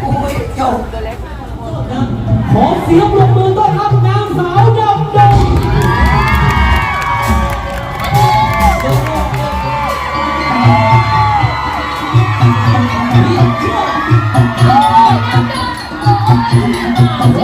โอ้ยจบขอเสียงปรบมือต้อนรับนางสาวดำดงว้าวเอ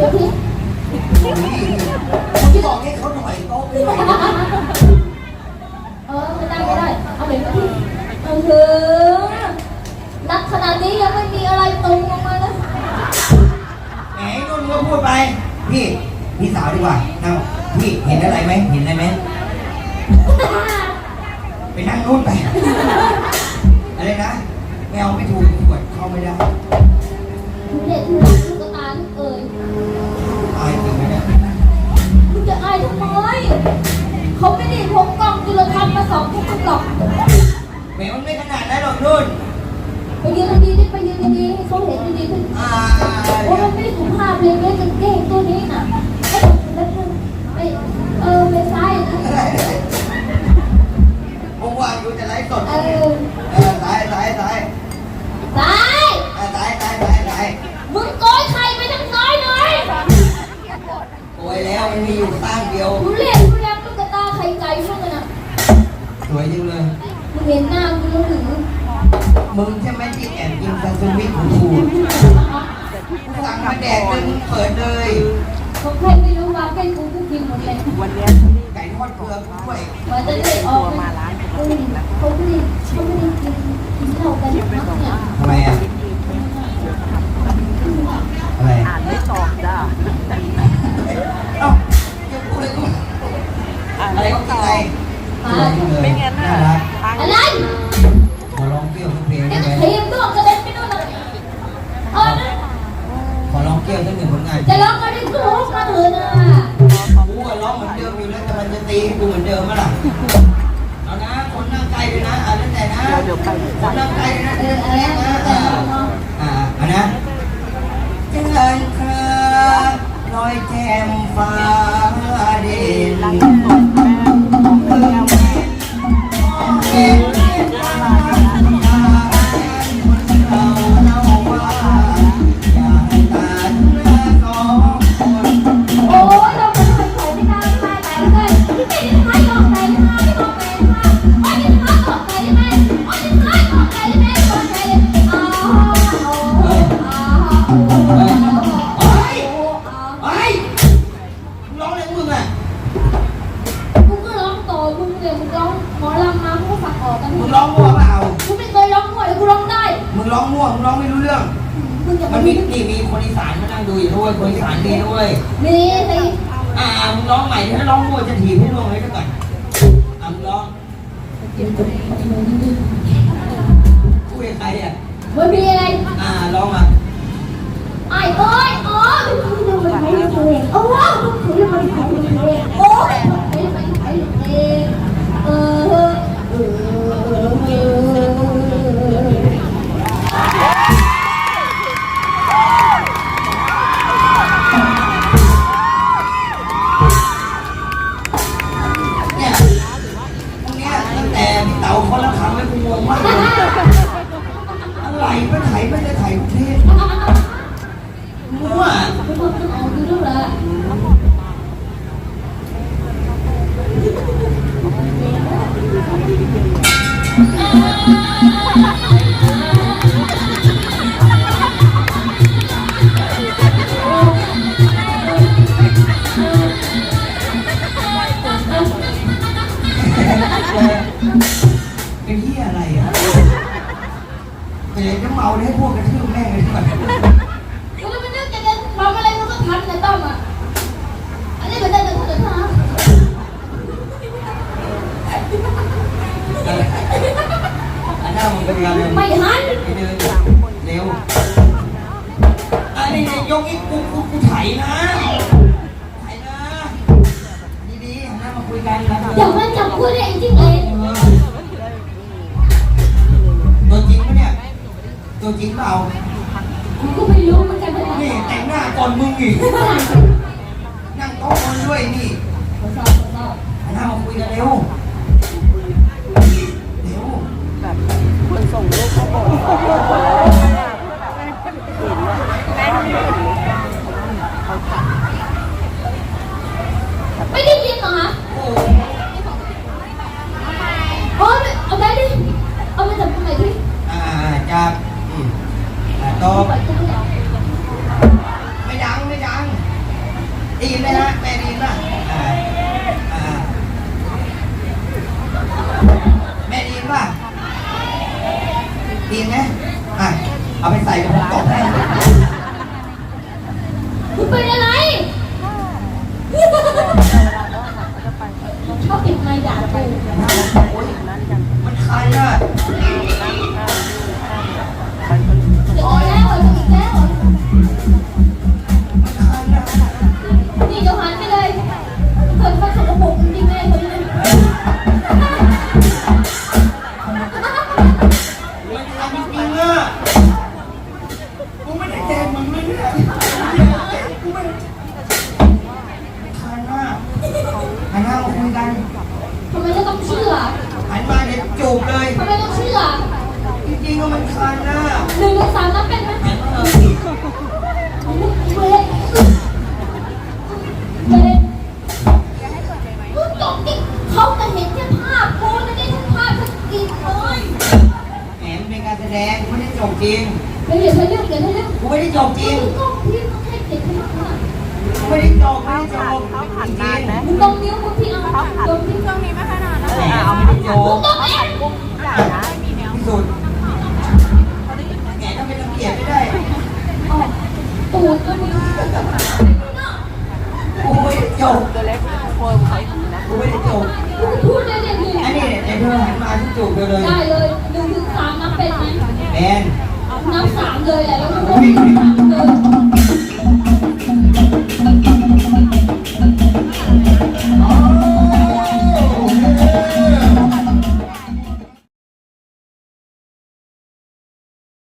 วันนี้เลยเดี๋ยวพี่พี่บอกให้เขาหน่อยโต๊ะด้วยเออไม่ได้ไม่ได้ เอาเดี๋ยวพี่เออถึงนักขนาดนี้ยังไม่มีอะไรตรงลงมาเลยแหมนุ่นก็พูดไป พี่ พี่สาวดีกว่าเอาพี่เห็นอะไรไหมเห็นอะไรไหมไปนั่งนู่นไป อะไรนะแมวไม่ถูกขวดเข้าไม่ได้ สองพวกมึงหรอกแหมมันไม่ขนาดนั้นหรอกนุ่นไปยืนดีๆดิไปยืนดีๆให้เขาเห็นดีๆขึ้นอ่าโอ้มันไม่สุภาพเลยเนี่ยกางเกงตัวนี้น่ะไม่เออไม่ใช่นะผมว่าอยู่จะไลฟ์สดเออเออสายสายสายสายอ่าสายสายสายสายมึงโกยใครไปทั้งน้อยหน่อยโอ้ยแล้วมันมีอยู่ตั้งเดียวกูเรียกกูเรียกตุ๊กตาไข่ไก่ช่วงนั้นนะ ส วยจริงเลย มึงเห็นหน้ามึงแล้วหรือมึงใช่ไหมที่แอบกินซาซิมิของกูสั่งมาแดกเลยมึงเปิดเลยเขาใครไม่รู้ว่าแค่กูกูกินหมดเลยวันเนี้ยไก่ทอดเกลือด้วยมันจะได้ออกมาเขาไม่ได้เขาไม่ได้เขาไม่ได้กินกินเหล้ากันนักเนี่ยทำไมอะอะไรอ่านไม่ตอบจ้า กูเหมือนเดิมมั้ยล่ะเอานะ คนนั่งใกล้ด้วยนะอ่าแล้วแต่นะเดี๋ยวไปคนนั่งใกล้ด้วยนะเออออเออนะเอออ่าอ่านะเจริญคราลอยแจ่มฟ้า ออกกันมึงร้องมั่วเปล่า กูไม่เคยร้องมั่วเลยกูร้องได้ มึงร้องมั่ว มึงร้องไม่รู้เรื่อง มึงจะมัมานมีนี่มีคนอีสานมานั่งดูอยู่ด้วยคนอีสานดีด้วยนี่สิอ่ามึงร้องใหม่ถ้าร้องมั่วจะถีบให้ลงเลยก็ก่อนอะมึงร้องคุยกับใครอะมันมีอะไรอ่าร้องมาไอ้เอ้ยอ๋อมึงคุยมันไปเลยโอ้มึงคุยมันไปเลยโอ้ย ไหลมันไม่ได้ไถกรุเทพมั่วทุกคนต้องเอาดูด้วยละอ่า ยยกอีกกูกูกูไถนะไถนะ ดีๆหันหน้ามาคุยกันนะเดี๋ยวมันจับกูได้จริงเลยตัวจริงปะเนี่ย ตัวจริงเปล่ากูก็ไม่รู้เหมือนกันว่านี่แต่งหน้าก่อนมึงอีก นั่งโต๊ะคนด้วยนี่ขอสอบขอสอบหันหน้ามาคุยกันเร็วเร็วแบบคนส่งรูปเขาบอกแม่ไม่เห็นเลยเขาถ่าย ไม่ได้ยินเหรอฮะ โอ้ อ๋อเอาได้ดิเอามาจากตรงไหนดิ อ่าจับอืมอ่าโต๊ะ ปล่อยกูเนี่ย ไม่ดังไม่ดังได้ยินไห มฮะแม่ได้ยินป่ะอ่าอ่าแม่ได้ยินป่ะได้ยินไหมอะเอาไปใส่กับผมตบให้มึงเป็นอะไร ชื่อหันมาเดี๋ยวจูบเลยทำไมต้องเชื่อจริงๆก็มันคันอะหนึ่งถึงสามนับเป็นไหมหันมาเว้ยเว้ยกูจบที่เขาจะเห็นแค่ภาพกูไม่ได้ทั้งภาพทั้งกินเลยแหมมันเป็นการแสดงกูไม่ได้จบจริง เดี๋ยวเดี๋ยวเธอเรื่องเดี๋ยวเธอเรื่องกูไม่ได้จบจริง มึงต้องพี่ต้องให้เด็กให้มากกู ไม่ได้จบไม่ได้จบเขาผ่านนานไหมมึงต้องนิ้วมึงพี่เอาตรงที่ช่วงนี้ไม่ค่อยนานนะแหมเอาไม่ได้จมึบงต้องเอ็นใหญ่นะไม่มีแนวที่สุดแหมถ้าเป็นระเบียบไม่ได้ออกตูดก็มีกูไม่ได้จบตัวเล็กโคนเขาอยู่นะกูไม่ได้จบพูดได้เลยนี่อันนี้เนี่ยเดี๋ยวเธอหันมาที่จูบเลย ได้เลยหนึ่งถึงสามนับเป็นไหมแมนนับสามเลยแหละแล้วก็